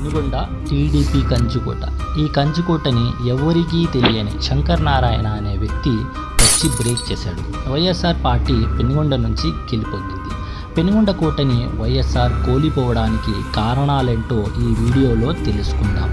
Penugonda TDP కంచుకోట. ఈ కంచుకోటని ఎవరికీ తెలియని శంకర్ నారాయణ అనే వ్యక్తి వచ్చి బ్రేక్ చేశాడు. వైఎస్ఆర్ పార్టీ పెనుగొండ నుంచి గెలిపొందింది. పెనుగొండ కోటని వైఎస్ఆర్ కోలిపోవడానికి కారణాలేంటో ఈ వీడియోలో తెలుసుకుందాం.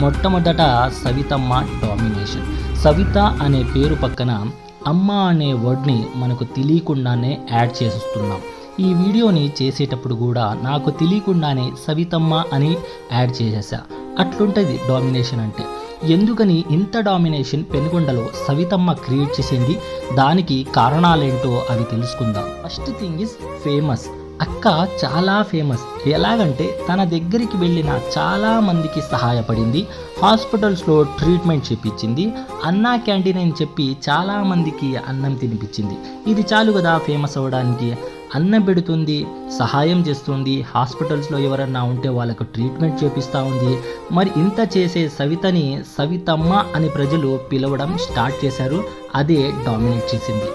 మొట్టమొదట సవితమ్మ డామినేషన్. సవిత అనే పేరు పక్కన అమ్మ అనే వర్డ్ని మనకు తెలియకుండానే యాడ్ చేస్తున్నాం. ఈ వీడియోని చేసేటప్పుడు కూడా నాకు తెలియకుండానే సవితమ్మ అని యాడ్ చేసేసా. అట్లుంటుంది డామినేషన్ అంటే. ఎందుకని ఇంత డామినేషన్ పెనుగొండలో సవితమ్మ క్రియేట్ చేసింది? దానికి కారణాలేంటో అవి తెలుసుకుందాం. First thing is famous. అక్క చాలా ఫేమస్. ఎలాగంటే తన దగ్గరికి వెళ్ళిన చాలా మందికి సహాయపడింది. హాస్పిటల్స్లో ట్రీట్మెంట్ చేపించింది. అన్నా క్యాంటీన్ అని చెప్పి చాలామందికి అన్నం తినిపించింది. ఇది చాలు కదా ఫేమస్ అవ్వడానికి? అన్నం పెడుతుంది సహాయం చేస్తుంది. హాస్పిటల్స్లో ఎవరన్నా ఉంటే వాళ్ళకు ట్రీట్మెంట్ చేపిస్తూ ఉంది. మరి ఇంత చేసే సవితని సవితమ్మ అని ప్రజలు పిలవడం స్టార్ట్ చేశారు. అదే డామినేట్ చేసింది.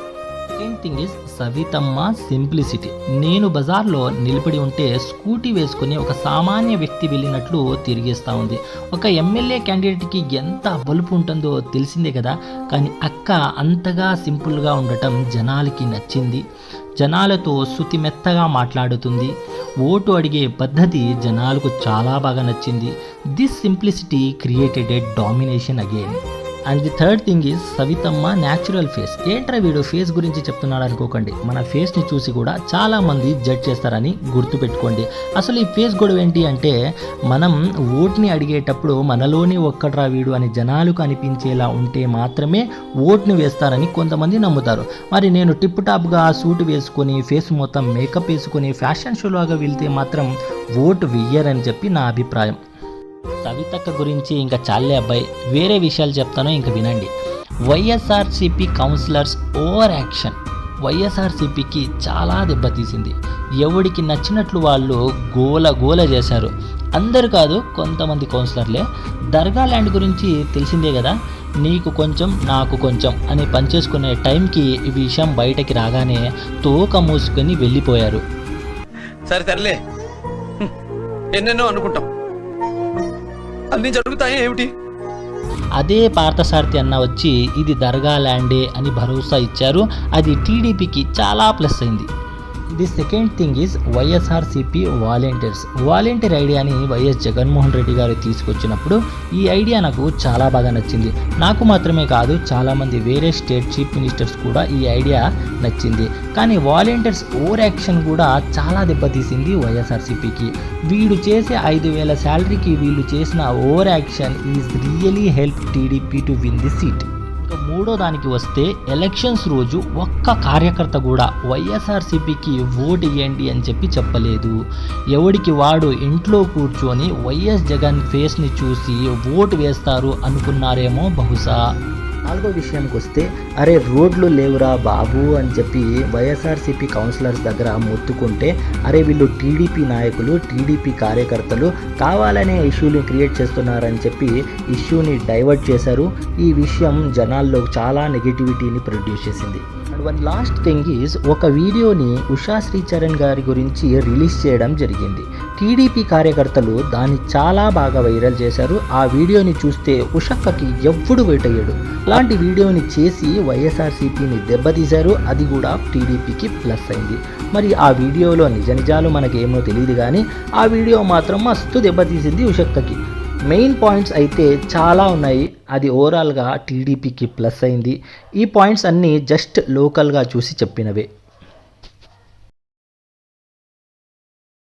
Second thing is Savithamma simplicity నేను బజార్లో నిలబడి ఉంటే స్కూటీ వేసుకుని ఒక సామాన్య వ్యక్తి వెళ్ళినట్లు తిరిగేస్తూ ఉంది. ఒక ఎమ్మెల్యే క్యాండిడేట్కి ఎంత బలుపు ఉంటుందో తెలిసిందే కదా. కానీ అక్క అంతగా సింపుల్గా ఉండటం జనాలకి నచ్చింది. జనాలతో శృతిమెత్తగా మాట్లాడుతుంది. ఓటు అడిగే పద్ధతి జనాలకు చాలా బాగా నచ్చింది. This simplicity created a domination again and the third thing is Savithamma natural face ఏంట్రా వీడు ఫేస్ గురించి చెప్తున్నాడు అనుకోకండి. మన ఫేస్ని చూసి కూడా చాలామంది జడ్జ్ చేస్తారని గుర్తుపెట్టుకోండి అసలు ఈ ఫేస్ గొడవ ఏంటి అంటే మనం ఓట్ని అడిగేటప్పుడు మనలోనే ఒక్కడ్రా వీడు అని జనాలకు అనిపించేలా ఉంటే మాత్రమే ఓట్ని వేస్తారని కొంతమంది నమ్ముతారు. మరి నేను టిప్ టాప్గా సూట్ వేసుకొని ఫేస్ మొత్తం మేకప్ వేసుకొని ఫ్యాషన్ షోలాగా వెళ్తే మాత్రం ఓటు వెయ్యరని చెప్పి నా అభిప్రాయం. సవితక్క గురించి ఇంకా చాలే అబ్బాయి. వేరే విషయాలు చెప్తాను ఇంకా వినండి. YSRCP councillors over action. వైఎస్ఆర్సిపికి చాలా దెబ్బతీసింది ఎవడికి నచ్చినట్లు వాళ్ళు గోల గోల చేశారు. అందరు కాదు కొంతమంది కౌన్సిలర్లే. దర్గా ల్యాండ్ గురించి తెలిసిందే కదా. నీకు కొంచెం నాకు కొంచెం అని పనిచేసుకునే టైంకి ఈ విషయం బయటకి రాగానే తోక మూసుకొని వెళ్ళిపోయారు. సరే సర్లే. ఎన్నెన్నో అనుకుంటాం. అన్ని జరుగుతాయి ఏమిటి? అదే పార్థసారథి అన్న వచ్చి ఇది దర్గా ల్యాండే అని భరోసా ఇచ్చారు. అది టీడీపీకి చాలా ప్లస్ అయింది. The second thing is YSRCP volunteers. Volunteer ఐడియాని వైఎస్ జగన్మోహన్ రెడ్డి గారు తీసుకొచ్చినప్పుడు ఈ ఐడియా నాకు చాలా బాగా నచ్చింది. నాకు మాత్రమే కాదు చాలామంది వేరే స్టేట్ చీఫ్ మినిస్టర్స్ కూడా ఈ ఐడియా నచ్చింది. కానీ వాలంటీర్స్ ఓవర్ యాక్షన్ కూడా చాలా దెబ్బతీసింది వైఎస్ఆర్సీపీకి. వీడు చేసే ఐదు వేల శాలరీకి వీళ్ళు చేసిన over action is really help TDP to win the seat. మూడో దానికి వస్తే ఎలక్షన్స్ రోజు ఒక్క కార్యకర్త కూడా వైఎస్ఆర్సీపీకి ఓటు ఇవ్వండి అని చెప్పి చెప్పలేదు. ఎవడికి వాడు ఇంట్లో కూర్చొని వైఎస్ జగన్ ఫేస్ని చూసి ఓటు వేస్తారు అనుకున్నారేమో బహుశా. నాలుగో విషయానికి వస్తే అరే రోడ్లు లేవురా బాబు అని చెప్పి వైఎస్ఆర్సీపీ కౌన్సిలర్స్ దగ్గర మొత్తుకుంటే అరే వీళ్ళు టీడీపీ నాయకులు టీడీపీ కార్యకర్తలు కావాలనే ఇష్యూని క్రియేట్ చేస్తున్నారని చెప్పి ఇష్యూని డైవర్ట్ చేశారు. ఈ విషయం జనాల్లో చాలా నెగిటివిటీని ప్రొడ్యూస్ చేసింది. And one last thing is ఒక వీడియోని ఉషా శ్రీచరణ్ గారి గురించి రిలీజ్ చేయడం జరిగింది. టీడీపీ కార్యకర్తలు దాన్ని చాలా బాగా వైరల్ చేశారు. ఆ వీడియోని చూస్తే ఉషక్కకి ఎవ్వడు వేటయ్యాడు. అలాంటి వీడియోని చేసి వైఎస్ఆర్సీపీని దెబ్బతీశారు. అది కూడా టీడీపీకి ప్లస్ అయింది. మరి ఆ వీడియోలో నిజ నిజాలు మనకేమో తెలియదు కానీ ఆ వీడియో మాత్రం మస్తు దెబ్బతీసింది ఉషక్కకి. మెయిన్ పాయింట్స్ అయితే చాలా ఉన్నాయి. అది ఓవరాల్గా టీడీపీకి ప్లస్ అయింది. ఈ పాయింట్స్ అన్నీ జస్ట్ లోకల్గా చూసి చెప్పినవే.